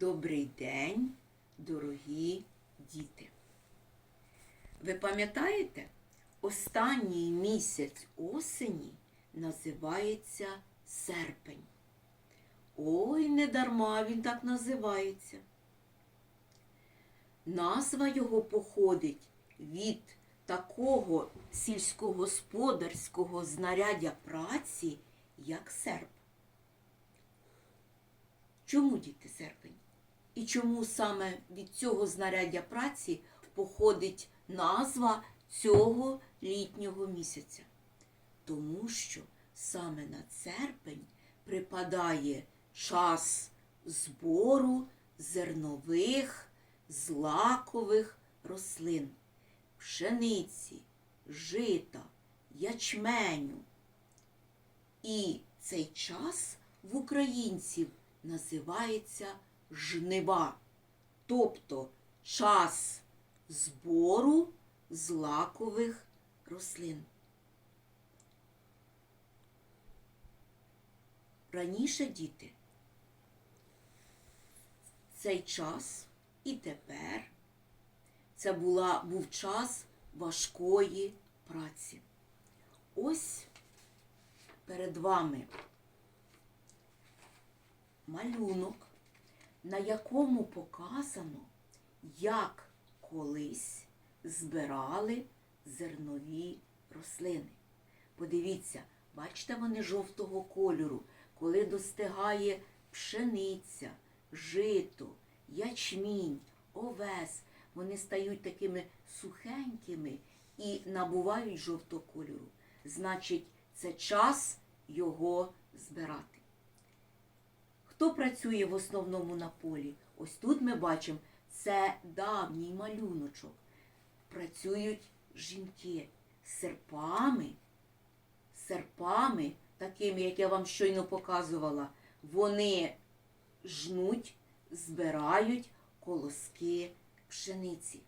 Добрий день, дорогі діти. Ви пам'ятаєте, останній місяць осені називається серпень. Ой, не дарма він так називається. Назва його походить від такого сільськогосподарського знаряддя праці, як серп. Чому діти серпень? І чому саме від цього знаряддя праці походить назва цього літнього місяця? Тому що саме на серпень припадає час збору зернових, злакових рослин, пшениці, жита, ячменю. І цей час в українців називається жнива, тобто час збору злакових рослин. Раніше діти цей час і тепер це була, був час важкої праці. Ось перед вами малюнок, на якому показано, як колись збирали зернові рослини. Подивіться, бачите, вони жовтого кольору, коли достигає пшениця, жито, ячмінь, овес, вони стають такими сухенькими і набувають жовтого кольору. Значить, це час його збирати. Хто працює в основному на полі? Ось тут ми бачимо, це давній малюночок. Працюють жінки серпами, серпами, такими, як я вам щойно показувала, вони жнуть, збирають колоски пшениці.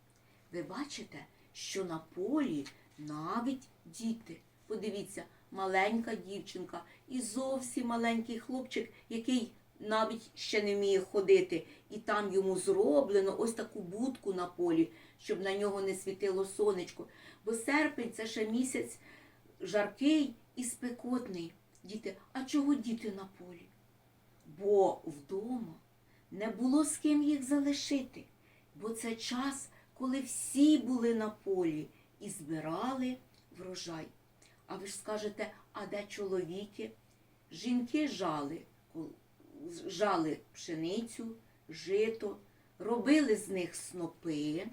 Ви бачите, що на полі навіть діти. Подивіться, маленька дівчинка і зовсім маленький хлопчик, який навіть ще не вміє ходити, і там йому зроблено ось таку будку на полі, щоб на нього не світило сонечко. Бо серпень це ще місяць жаркий і спекотний. Діти, а чого діти на полі? Бо вдома не було з ким їх залишити, бо це час, коли всі були на полі і збирали врожай. А ви ж скажете, а де чоловіки? Жінки жали, жали пшеницю, жито, робили з них снопи.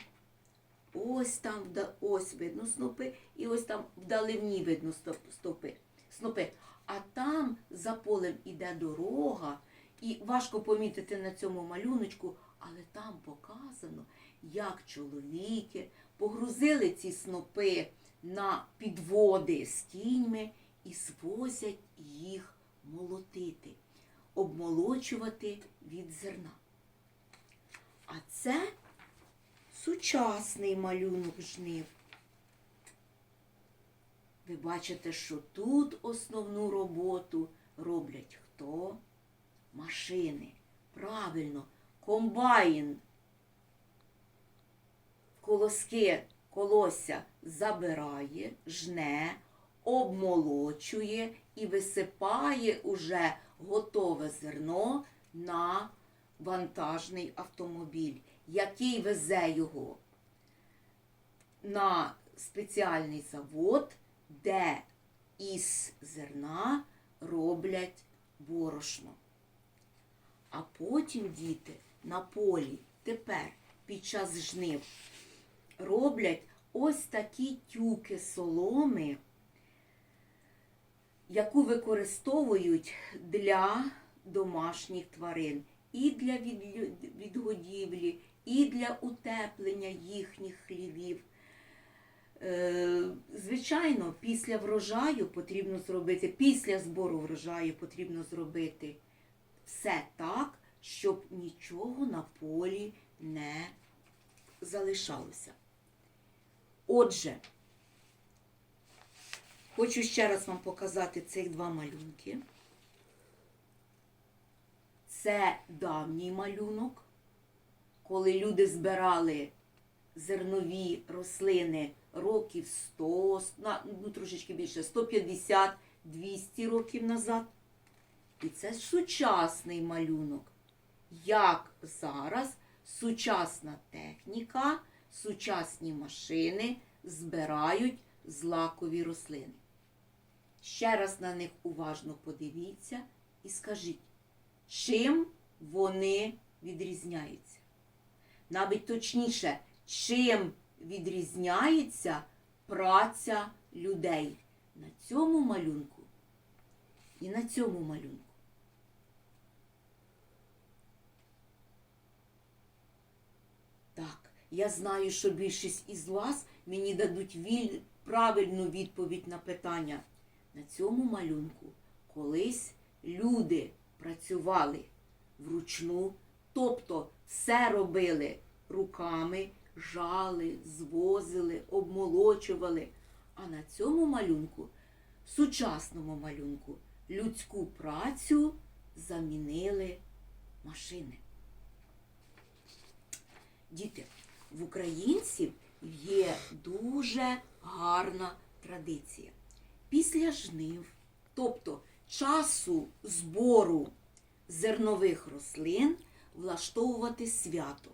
Ось там ось видно снопи, і ось там вдаливні видно стопи, снопи. А там за полем іде дорога, і важко помітити на цьому малюночку, але там показано, як чоловіки погрузили ці снопи на підводи з кіньми і звозять їх молотити, обмолочувати від зерна. А це сучасний малюнок жнив. Ви бачите, що тут основну роботу роблять хто? Машини. Правильно, комбайн. Колоски колося забирає, жне, обмолочує і висипає уже готове зерно на вантажний автомобіль, який везе його на спеціальний завод, де із зерна роблять борошно. А потім діти на полі тепер під час жнив роблять ось такі тюки соломи, яку використовують для домашніх тварин, і для відгодівлі, і для утеплення їхніх хлівів. Е, Звичайно, після врожаю потрібно зробити, після збору врожаю потрібно зробити все так, щоб нічого на полі не залишалося. Отже, хочу ще раз вам показати цих два малюнки. Це давній малюнок, коли люди збирали зернові рослини років 100, ну трошечки більше, 150, 200 років назад. І це сучасний малюнок. Як зараз сучасна техніка, сучасні машини збирають злакові рослини. Ще раз на них уважно подивіться і скажіть, чим вони відрізняються. Навіть точніше, чим відрізняється праця людей на цьому малюнку і на цьому малюнку. Так, я знаю, що більшість із вас мені дадуть віль... правильну відповідь на питання. На цьому малюнку колись люди працювали вручну, тобто все робили руками, жали, звозили, обмолочували. А на цьому малюнку, сучасному малюнку, людську працю замінили машини. Діти, в українців є дуже гарна традиція. Після жнив, тобто часу збору зернових рослин, влаштовувати свято,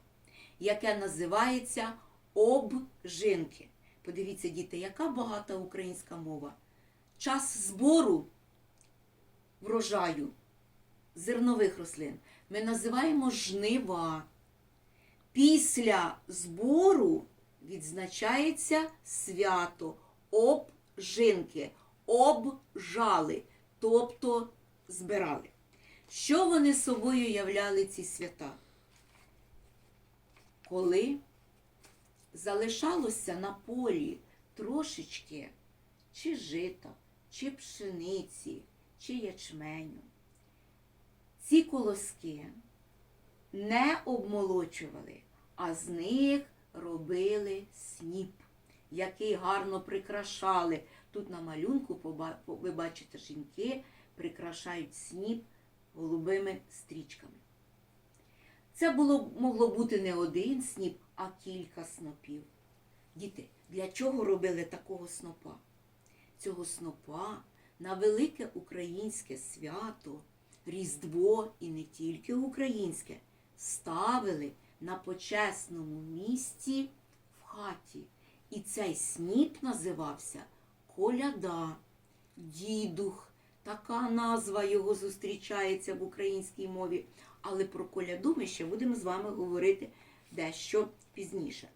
яке називається обжинки. Подивіться, діти, яка багата українська мова. Час збору врожаю зернових рослин ми називаємо жнива. Після збору відзначається свято обжинки, обжали, тобто збирали. Що вони собою являли ці свята? Коли залишалося на полі трошечки чи жита, чи пшениці, чи ячменю, ці колоски не обмолочували, а з них робили сніп, який гарно прикрашали. Тут на малюнку ви бачите, жінки прикрашають сніп голубими стрічками. Це було, могло бути не один сніп, а кілька снопів. Діти, для чого робили такого снопа? Цього снопа на велике українське свято, Різдво і не тільки українське, ставили на почесному місці в хаті. І цей сніп називався коляда, дідух. Така назва його зустрічається в українській мові. Але про коляду ми ще будемо з вами говорити дещо пізніше.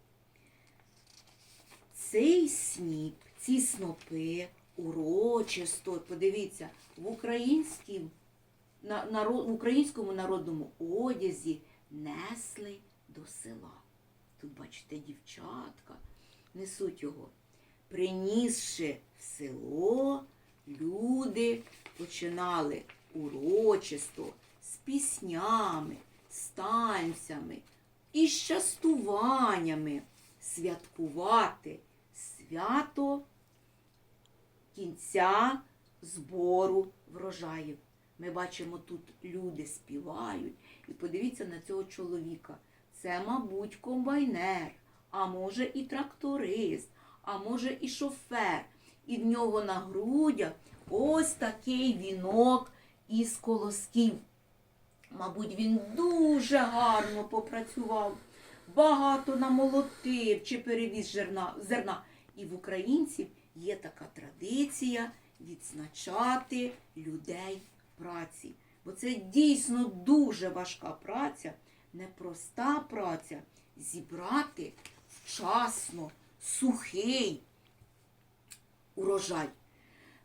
Цей сніп, ці снопи урочисто, подивіться, в, на, наро- в українському народному одязі несли до села. Тут, бачите, дівчатка несуть його. Принісши в село, люди починали урочисто з піснями, з танцями і з частуваннями святкувати свято кінця збору врожаїв. Ми бачимо, тут люди співають. І подивіться на цього чоловіка. Це, мабуть, комбайнер, а може і тракторист, а може і шофер. І в нього на грудях ось такий вінок із колосків. Мабуть, він дуже гарно попрацював, багато намолотив чи перевіз зерна. зерна. І в українців є така традиція відзначати людей праці. Бо це дійсно дуже важка праця, непроста праця зібрати вчасно сухий урожай.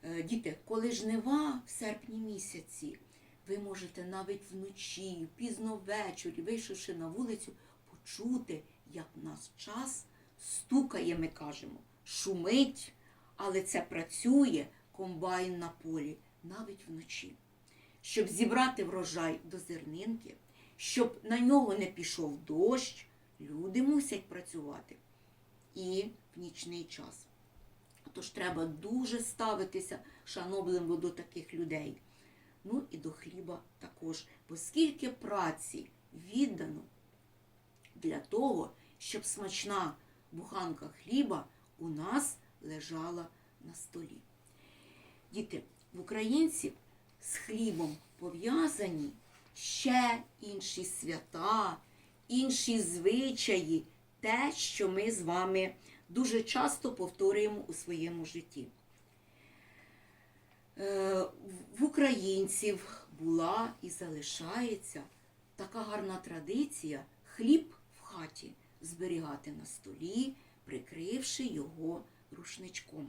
Е, Діти, коли жнива в серпні місяці, ви можете навіть вночі, пізно ввечері, вийшовши на вулицю, почути, як в нас час стукає, ми кажемо, шумить, але це працює комбайн на полі навіть вночі. Щоб зібрати врожай до зернинки, щоб на нього не пішов дощ, люди мусять працювати і в нічний час. Тож треба дуже ставитися шанобливо до таких людей. Ну і до хліба також. Бо скільки праці віддано для того, щоб смачна буханка хліба у нас лежала на столі. Діти, в українців з хлібом пов'язані ще інші свята, інші звичаї, те, що ми з вами дуже часто повторюємо у своєму житті. Е, В українців була і залишається така гарна традиція хліб в хаті зберігати на столі, прикривши його рушничком.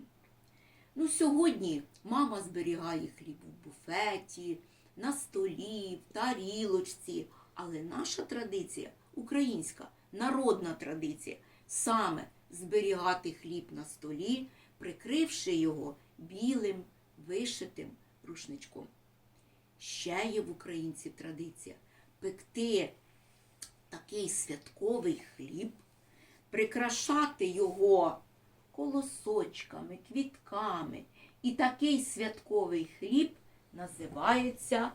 Ну, сьогодні мама зберігає хліб в буфеті, на столі, в тарілочці. Але наша традиція, українська народна традиція, саме зберігати хліб на столі, прикривши його білим вишитим рушничком. Ще є в українців традиція пекти такий святковий хліб, прикрашати його колосочками, квітками. І такий святковий хліб називається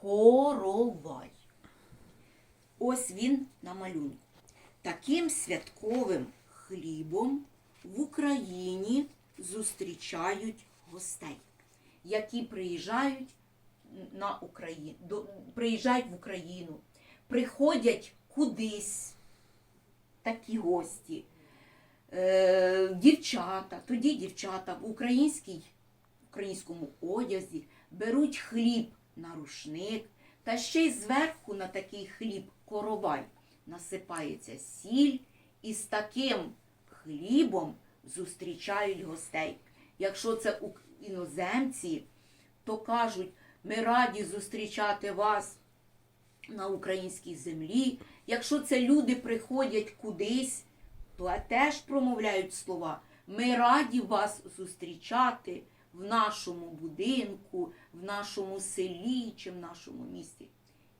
коровай. Ось він на малюнку. Таким святковим хлібом в Україні зустрічають гостей, які приїжджають на Україну, до, приїжджають в Україну, приходять кудись такі гості е, дівчата, тоді дівчата в українській, українському одязі беруть хліб на рушник, та ще й зверху на такий хліб коровай насипається сіль, і з таким хлібом зустрічають гостей. Якщо це іноземці, то кажуть, ми раді зустрічати вас на українській землі. Якщо це люди приходять кудись, то теж промовляють слова. Ми раді вас зустрічати в нашому будинку, в нашому селі чи в нашому місті.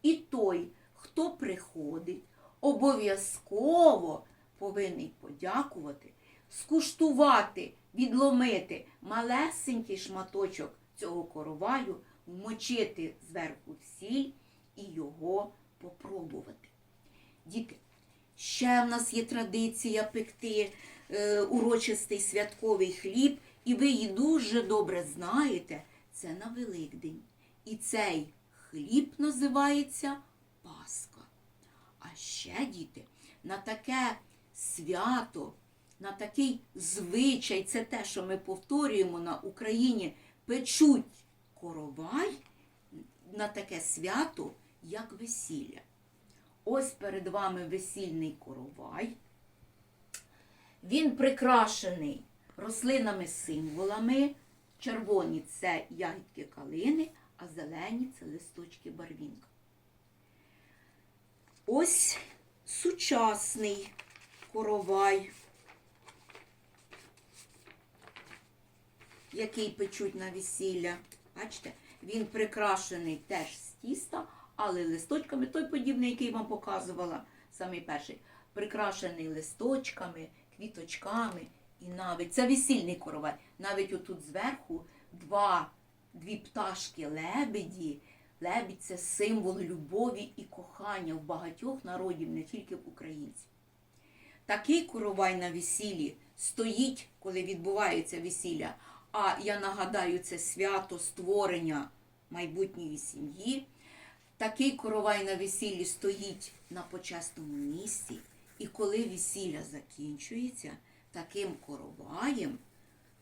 І той, хто приходить, обов'язково повинен подякувати, скуштувати, відломити малесенький шматочок цього короваю, вмочити зверху в сіль і його попробувати. Діти, ще в нас є традиція пекти е, урочистий святковий хліб, і ви її дуже добре знаєте. Це на Великдень. І цей хліб називається Пасха. А ще, діти, на таке свято, на такий звичай, це те, що ми повторюємо на Україні, печуть коровай на таке свято, як весілля. Ось перед вами весільний коровай. Він прикрашений рослинами-символами. Червоні це ягідки калини, а зелені це листочки барвінка. Ось сучасний коровай, який печуть на весілля. Бачите, він прикрашений теж з тіста, але листочками, той подібний, який вам показувала, самий перший, прикрашений листочками, квіточками. І навіть це весільний коровай. Навіть отут зверху два, дві пташки лебеді. Лебідь це символ любові і кохання в багатьох народів, не тільки в українців. Такий коровай на весіллі стоїть, коли відбувається весілля. А я нагадаю, це свято створення майбутньої сім'ї. Такий коровай на весіллі стоїть на почесному місці. І коли весілля закінчується, таким короваєм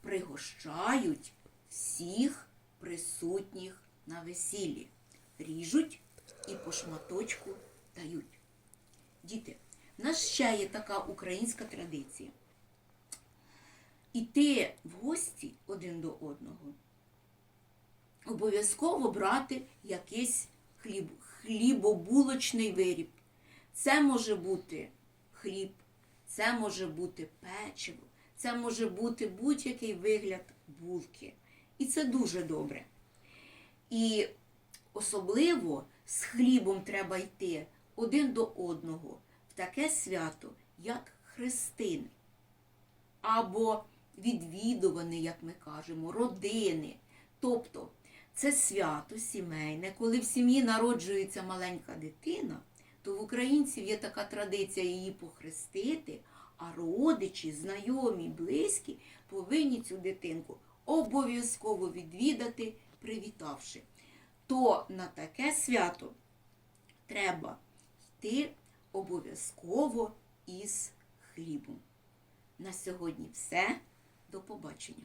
пригощають всіх присутніх на весіллі. Ріжуть і по шматочку дають. Діти, в нас ще є така українська традиція. Іти в гості один до одного, обов'язково брати якийсь хліб, хлібобулочний виріб. Це може бути хліб, це може бути печиво, це може бути будь-який вигляд булки. І це дуже добре. І особливо з хлібом треба йти один до одного в таке свято, як хрестини, або відвідувані, як ми кажемо, родини. Тобто це свято сімейне, коли в сім'ї народжується маленька дитина, то в українців є така традиція її похрестити, а родичі, знайомі, близькі повинні цю дитинку обов'язково відвідати, привітавши. То на таке свято треба йти обов'язково із хлібом. На сьогодні все. До побачення.